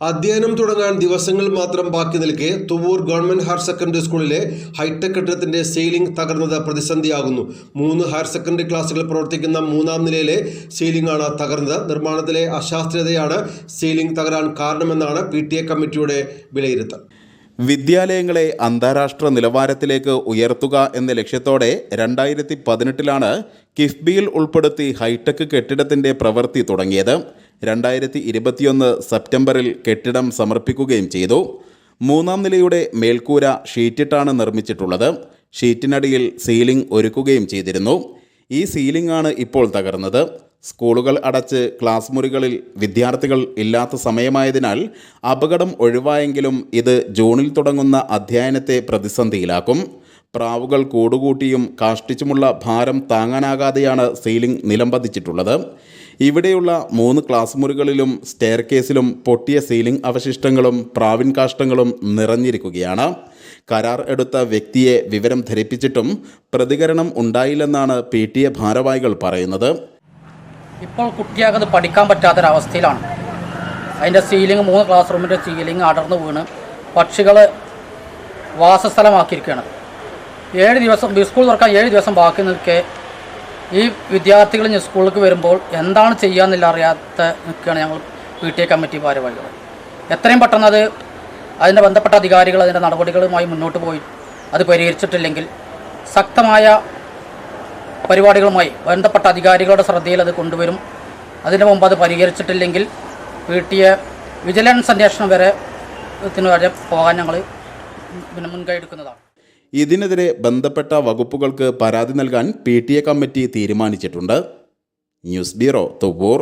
അധ്യയനം തുടങ്ങാൻ ദിവസങ്ങൾ മാത്രം ബാക്കി നിൽക്കെ തുവൂർ ഗവൺമെന്റ് ഹയർ സെക്കൻഡറി സ്കൂളിലെ ഹൈടെക് കെട്ടിടത്തിന്റെ സീലിംഗ് തകർന്നത് പ്രതിസന്ധിയാകുന്നു. മൂന്ന് ഹയർ സെക്കൻഡറി ക്ലാസുകൾ പ്രവർത്തിക്കുന്ന മൂന്നാം നിലയിലെ സീലിംഗ് ആണ് തകർന്നത്. നിർമ്മാണത്തിലെ അശാസ്ത്രീയതയാണ് സീലിംഗ് തകരാൻ കാരണമെന്നാണ് പി കമ്മിറ്റിയുടെ വിലയിരുത്തൽ. വിദ്യാലയങ്ങളെ അന്താരാഷ്ട്ര നിലവാരത്തിലേക്ക് ഉയർത്തുക എന്ന ലക്ഷ്യത്തോടെ രണ്ടായിരത്തി പതിനെട്ടിലാണ് കിഫ്ബിയിൽ ഉൾപ്പെടുത്തി ഹൈടെക് കെട്ടിടത്തിന്റെ പ്രവൃത്തി തുടങ്ങിയത്. രണ്ടായിരത്തി ഇരുപത്തിയൊന്ന് സെപ്റ്റംബറിൽ കെട്ടിടം സമർപ്പിക്കുകയും ചെയ്തു. മൂന്നാം നിലയുടെ മേൽക്കൂര ഷീറ്റിട്ടാണ് നിർമ്മിച്ചിട്ടുള്ളത്. ഷീറ്റിനടിയിൽ സീലിംഗ് ഒരുക്കുകയും ചെയ്തിരുന്നു. ഈ സീലിംഗ് ആണ് ഇപ്പോൾ തകർന്നത്. സ്കൂളുകൾ അടച്ച് ക്ലാസ് മുറികളിൽ വിദ്യാർത്ഥികൾ ഇല്ലാത്ത സമയമായതിനാൽ അപകടം ഒഴിവായെങ്കിലും ഇത് ജൂണിൽ തുടങ്ങുന്ന അധ്യയനത്തെ പ്രതിസന്ധിയിലാക്കും. പ്രാവുകൾ കൂടുകൂട്ടിയും കാഷ്ടിച്ചുമുള്ള ഭാരം താങ്ങാനാകാതെയാണ് സീലിംഗ് നിലംപതിച്ചിട്ടുള്ളത്. ഇവിടെയുള്ള മൂന്ന് ക്ലാസ് മുറികളിലും സ്റ്റെയർ കേസിലും പൊട്ടിയ സീലിംഗ് അവശിഷ്ടങ്ങളും പ്രാവിൻ കാഷ്ടങ്ങളും നിറഞ്ഞിരിക്കുകയാണ്. കരാർ എടുത്ത വ്യക്തിയെ വിവരം ധരിപ്പിച്ചിട്ടും പ്രതികരണം ഉണ്ടായില്ലെന്നാണ് പി ടി എ ഭാരവാഹികൾ പറയുന്നത്. ഇപ്പോൾ കുട്ടിയാകത് പഠിക്കാൻ പറ്റാത്തൊരവസ്ഥയിലാണ്. അതിന്റെ സീലിംഗ് മൂന്ന് ക്ലാസ് റൂമിന്റെ സീലിംഗ് അടർന്നു വീണ് പക്ഷികൾ വാസസ്ഥലമാക്കിയിരിക്കുകയാണ്. ഏഴ് ദിവസം സ്കൂൾ തുറക്കാൻ ഏഴ് ദിവസം ബാക്കി നിൽക്കെ ഈ വിദ്യാർത്ഥികൾ സ്കൂളിലേക്ക് വരുമ്പോൾ എന്താണ് ചെയ്യാന്നില്ല അറിയാത്ത നിൽക്കുകയാണ് ഞങ്ങൾ പി ടി എ കമ്മിറ്റി ഭാരവാഹികൾ. എത്രയും പെട്ടെന്ന് അത് അതിന്റെ ബന്ധപ്പെട്ട അധികാരികൾ അതിന്റെ നടപടികളുമായി മുന്നോട്ട് പോയി അത് പരിഹരിച്ചിട്ടില്ലെങ്കിൽ ശക്തമായ പരിപാടികളുമായി ബന്ധപ്പെട്ട അധികാരികളുടെ ശ്രദ്ധയിൽ അത് കൊണ്ടുവരും. അതിന് മുമ്പ് അത് പരിഹരിച്ചിട്ടില്ലെങ്കിൽ പി ടി എ വിജിലൻസ് അന്വേഷണം വരെ ഇതിന് വരെ പോകാൻ ഞങ്ങൾ പിന്നെ മുൻകൈ എടുക്കുന്നതാണ്. ഇതിനെതിരെ ബന്ധപ്പെട്ട വകുപ്പുകൾക്ക് പരാതി നൽകാൻ പി കമ്മിറ്റി തീരുമാനിച്ചിട്ടുണ്ട്. News bureau Thuvoor